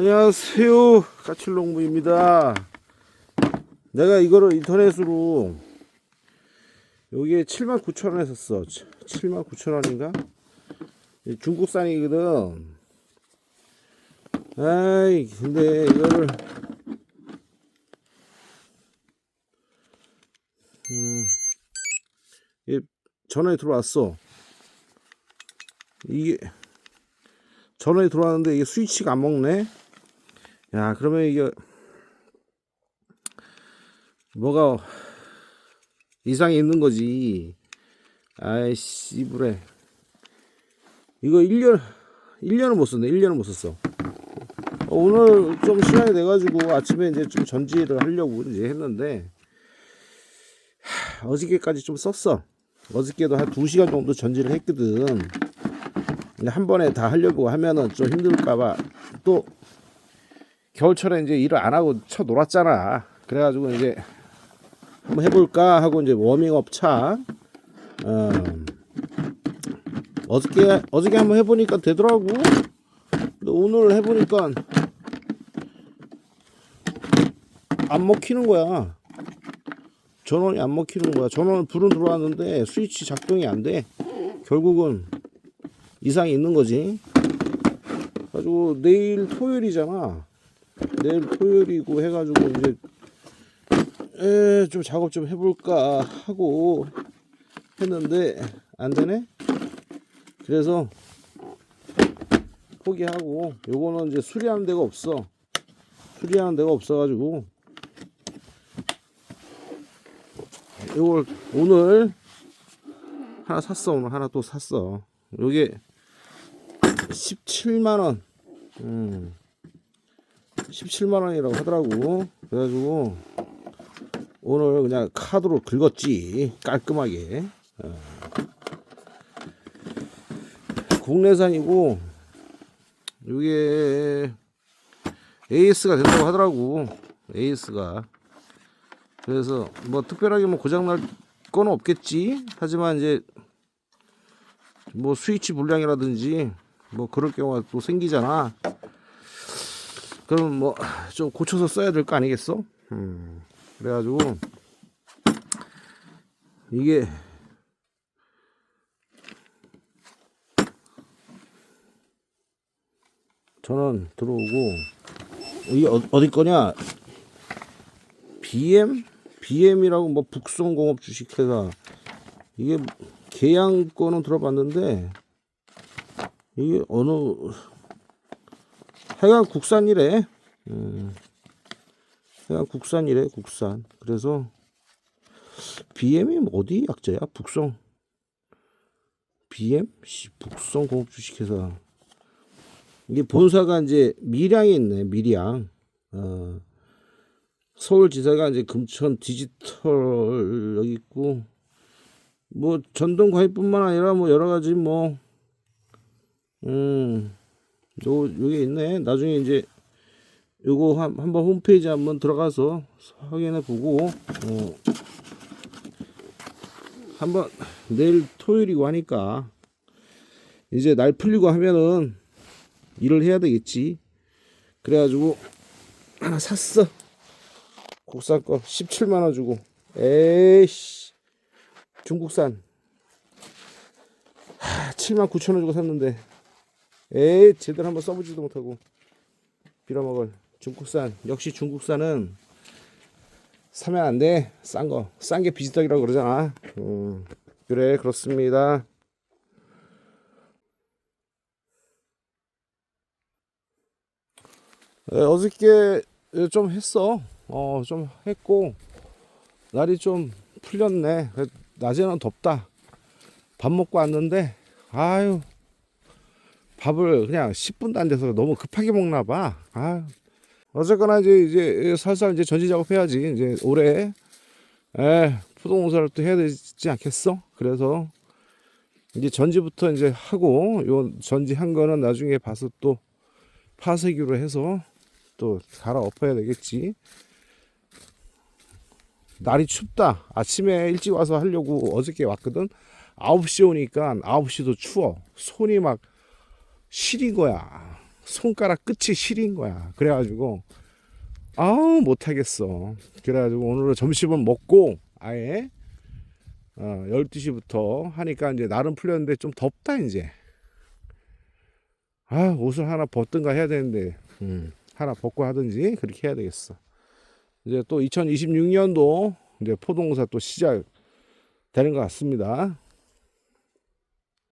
안녕하세요. 까칠농부입니다. 내가 이거를 인터넷으로 여기에 79,000원에 샀어. 79,000원인가? 중국산이거든. 아이, 근데 이거를 음, 이 전화에 들어왔어. 이게 전화에 들어왔는데 이게 스위치가 안 먹네. 야, 그러면 이게 뭐가 이상이 있는 거지. 아이씨, 이불에. 이거 1년, 1년을 못 썼네. 1년을 못 썼어. 어, 오늘 좀 시간이 돼가지고 아침에 이제 좀 전지를 하려고 이제 했는데, 하, 어저께까지 좀 썼어. 어저께도 한 2시간 정도 전지를 했거든. 한 번에 다 하려고 하면은 좀 힘들까봐 또 겨울철에 이제 일을 안 하고 쳐 놀았잖아. 그래가지고 이제 한번 해볼까 하고 이제 워밍업 차. 어, 어저께 어저께 한번 해보니까 되더라고. 오늘 해보니까 안 먹히는 거야. 전원이 안 먹히는 거야. 전원 불은 들어왔는데 스위치 작동이 안 돼. 결국은 이상이 있는 거지. 가지고 내일 토요일이잖아. 내일 토요일이고 해가지고 이제 에, 좀 작업 좀 해볼까 하고 했는데 안 되네. 그래서 포기하고 요거는 이제 수리하는 데가 없어. 수리하는 데가 없어가지고 요걸 오늘 하나 샀어 오늘 하나 또 샀어. 요게 17만원 음 17만 원이라고 하더라고 그래가지고 오늘 그냥 카드로 긁었지 깔끔하게 어. 국내산이고 이게 AS가 된다고 하더라고 AS가 그래서 뭐 특별하게 뭐 고장 날 건 없겠지 하지만 이제 뭐 스위치 불량이라든지 뭐 그럴 경우가 또 생기잖아. 그럼 뭐 좀 고쳐서 써야 될 거 아니겠어? 음, 그래가지고 이게 전원 들어오고 이게 어, 어디 거냐? BM BM이라고 뭐 북송공업 주식회사 이게 계양 거는 들어봤는데 이게 어느 하여간 국산이래. 음, 하여간 국산이래 국산. 그래서 BM이 뭐 어디 약자야? 북송 BM 씨, 북송 공업 주식회사 이게 본사가 이제 밀양에 있네 밀양. 어, 서울지사가 이제 금천 디지털 여기 있고 뭐 전동 과일뿐만 아니라 뭐 여러 가지 뭐 음, 요 요게 있네. 나중에 이제 요거 한, 한번 홈페이지 한번 들어가서 확인해 보고 어, 한번 내일 토요일이고 하니까 이제 날 풀리고 하면은 일을 해야 되겠지. 그래가지고 하나 샀어. 국산 거 17만 원 주고. 에이씨. 중국산. 하, 7만 9천 원 주고 샀는데. 에이, 제대로 한번 써보지도 못하고. 빌어먹을. 중국산. 역시 중국산은 사면 안 돼. 싼 거. 싼 게 비지떡이라고 그러잖아. 음, 그래, 그렇습니다. 에, 어저께 좀 했어. 어, 좀 했고, 날이 좀 풀렸네. 그래, 낮에는 덥다. 밥 먹고 왔는데, 아유, 밥을 그냥 10분도 안 돼서 너무 급하게 먹나 봐. 아 어쨌거나 이제, 이제 살살 이제 전지 작업해야지. 이제 올해, 에, 푸동공사를 또 해야 되지 않겠어? 그래서, 이제 전지부터 이제 하고, 요 전지 한 거는 나중에 봐서 또 파쇄기로 해서 또 갈아엎어야 되겠지. 날이 춥다. 아침에 일찍 와서 하려고 어저께 왔거든. 9시 오니까 9시도 추워. 손이 막 시린 거야. 손가락 끝이 시린 거야. 그래가지고 아우 못하겠어. 그래가지고 오늘은 점심을 먹고 아예 어, 12시부터 하니까 이제 날은 풀렸는데 좀 덥다 이제. 아 옷을 하나 벗든가 해야 되는데 음, 하나 벗고 하든지 그렇게 해야 되겠어. 이제 또 2026년도 이제 포동사 또 시작 되는 것 같습니다.